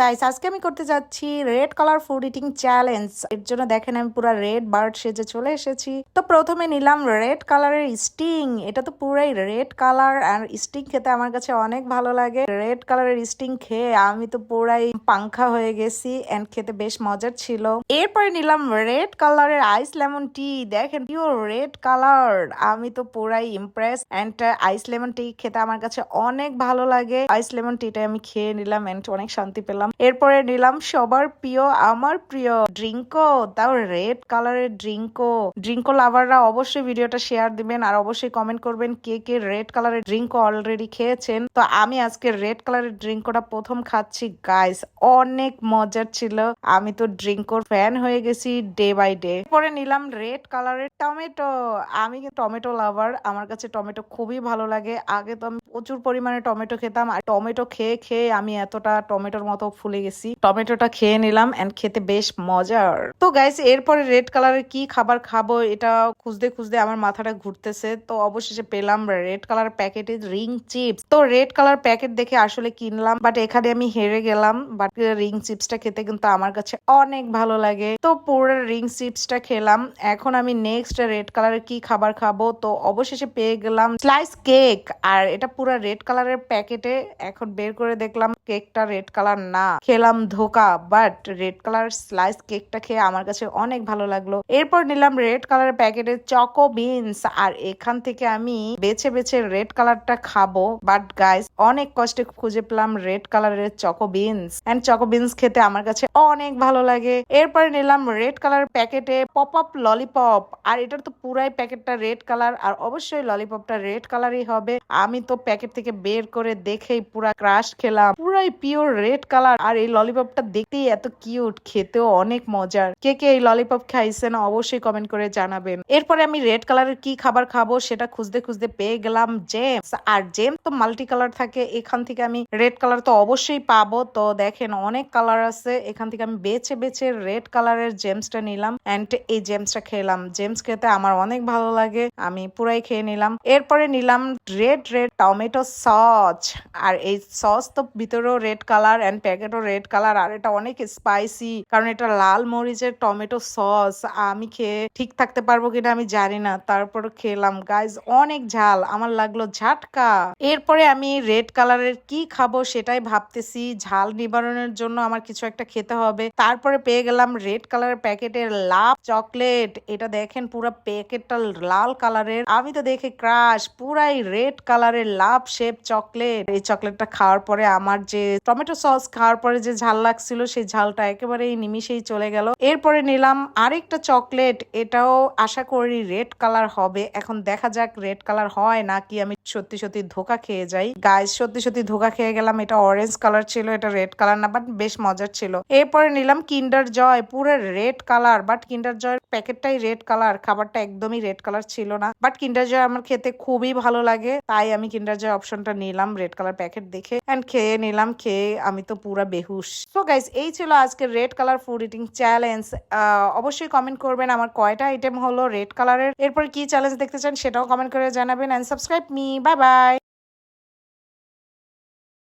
Guys আজকে আমি করতে যাচ্ছি red colour food eating challenge এর জন্য দেখেন আমি পুরো রেড বার্ড সেজে চলে এসেছি। তো প্রথমে নিলাম রেড কালারের স্টিং এটা তো পুরাই রেড কালার আর স্টিং খেতে আমার কাছে অনেক ভালো লাগে। রেড কালারের স্টিং খেয়ে আমি তো পুরাই পাংখা হয়ে গেছি এন্ড খেতে বেশ মজার ছিল। এরপরে নিলাম রেড কালারের আইস লেমন টি দেখেন পিওর রেড কালার আমি তো পুরাই impress and ice lemon tea খেতে আমার কাছে অনেক ভালো লাগে। আইস লেমন টিটা আমি খেয়ে নিলাম এন্ড অনেক শান্তি পেলাম। এরপরে নিলাম সবার প্রিয়, আমার প্রিয় ড্রিঙ্কো, তাও রেড কালারের ড্রিঙ্কো। ড্রিঙ্কো লাভাররা অবশ্যই ভিডিওটা শেয়ার দিবেন আর অবশ্যই কমেন্ট করবেন কে কে রেড কালারের ড্রিঙ্কো অলরেডি খেয়েছেন। তো আমি আজকে রেড কালারের ড্রিঙ্কোটা প্রথম খাচ্ছি। গাইস অনেক মজার ছিল। আমি তো ড্রিঙ্কোর ফ্যান হয়ে গেছি ডে বাই ডে পরে নিলাম রেড কালারের টমেটো। আমি টমেটো লাভার। আমার কাছে টমেটো খুবই ভালো লাগে। আগে তো আমি প্রচুর পরিমাণে টমেটো খেতাম। আর টমেটো খেয়ে খেয়ে আমি এতটা টমেটোর মতো ফুলে গেছি। টমেটোটা খেয়ে নিলাম এন্ড খেতে বেশ মজার। তো গাইস এরপরে রেড কালারের কি খাবার খাব এটা খুঁজতে খুঁজতে আমার মাথাটা ঘুরতেছে। তো অবশেষে পেলাম রেড কালার প্যাকেটে রিং চিপস তো রেড কালার প্যাকেট দেখে আসলে কিনলাম বাট এখানে আমি হেরে গেলাম। বাট রিং চিপসটা খেতে কিন্তু আমার কাছে অনেক ভালো লাগে। তো পুরো রিং চিপসটা খেলাম। এখন আমি নেক্সট রেড কালারের কি খাবার খাব? তো অবশেষে পেয়ে গেলাম স্লাইস কেক আর এটা পুরো রেড কালারের প্যাকেটে এখন বের করে দেখলাম কেকটা রেড কালার না। খেলাম ধোকা বাট রেড কালার স্লাইস কেকটা খেয়ে আমার কাছে অনেক ভালো লাগল। এরপর নিলাম রেড কালারের প্যাকেটে চকো বিনস আর এখান থেকে আমি বেছে বেছে রেড কালারটা খাব। বাট গাইস অনেক কষ্টে খুঁজে পেলাম রেড কালারের choco beans and choco beans খেতে আমার কাছে অনেক ভালো লাগে। এরপরে নিলাম রেড কালার প্যাকেটে পপ আপ ললিপপ আর এটার তো পুরাই প্যাকেটটা রেড কালার আর অবশ্যই ললিপপটা রেড কালারই হবে। আমি তো প্যাকেট থেকে বের করে দেখেই পুরা ক্রাশ খেলাম। পুরাই পিওর রেড কালার আর এই ললিপপটা দেখতেই এত কিউট খেতেও অনেক মজার। কে কে এই ললিপপ খাইছেন অবশ্যই কমেন্ট করে জানাবেন। এরপরে আমি রেড কালারের কি খাবার খাব সেটা খুঁজতে খুঁজতে পেয়ে গেলাম জেমস আর জেমস তো মাল্টি কালার থাকে, এখান থেকে আমি রেড কালার তো অবশ্যই পাবো। তো দেখেন অনেক কালার আছে, এখান থেকে আমি বেছে বেছে রেড কালারের জেমসটা নিলাম এন্ড এই জেমসটা খেলাম। জেমস খেতে আমার অনেক ভালো লাগে, আমি পুরাই খেয়ে নিলাম। এরপরে নিলাম রেড রেড টমেটো সস। আর এই সস তো ভিতরেও রেড কালার এন্ড প্যাকেটও রেড কালার আর এটা অনেক স্পাইসি কারণ এটা লাল মরিচের টমেটো সস। আমি খেয়ে ঠিক থাকতে পারব কিনা আমি জানি না তারপর খেলাম। গাইজ অনেক ঝাল, আমার লাগল ঝাটকা। এরপরে আমি রেড কালারের কি খাব সেটাই ভাবতেছি। ঝাল নিবারণের জন্য আমার কিছু একটা খেতে হবে। তারপরে পেয়ে গেলাম রেড কালারের প্যাকেটের লাভ চকলেট এটা দেখেন পুরো প্যাকেটটা লাল কালারের আমি তো দেখে ক্রাশ পুরাই রেড কালারের লাভ শেপ চকলেট এই চকলেটটা খাওয়ার পরে আমার যে টমেটো সস খাওয়ার পরে যে ঝাল লাগছিল, সেই ঝালটা একেবারে নিমিশেই চলে গেল। এরপরে নিলাম আরেকটা চকলেট এটাও আশা করি রেড কালার হবে। এখন দেখা যাক রেড কালার হয় নাকি আমি সত্যি সত্যি ধোকা খেয়ে যাই। গায়ে সত্যি সত্যি ধোকা খেয়ে গেলাম। এটা অরেঞ্জ কালার ছিল, এটা রেড কালার না বাট বেশ মজার ছিল। এরপরে নিলাম কিন্ডার জয় পুরো রেড কালার বাট কিন্ডার জয়ের প্যাকেটটাই রেড কালার খাবারটা একদমই রেড কালার ছিল না। বাট কিন্ডার জয় আমার খেতে খুবই ভালো লাগে, তাই আমি কিন্ডার জয় অপশনটা নিলাম রেড কালার প্যাকেট দেখে অ্যান্ড খেয়ে নিলাম, খেয়ে আমি তো পুরা বেহুশ। সো গাইজ এই ছিল আজকে red colour food eating challenge অবশ্যই কমেন্ট করবেন আমার কয়টা আইটেম হলো রেড কালারের এরপর কি চ্যালেঞ্জ দেখতে চান সেটাও কমেন্ট করে জানাবেন and subscribe me bye bye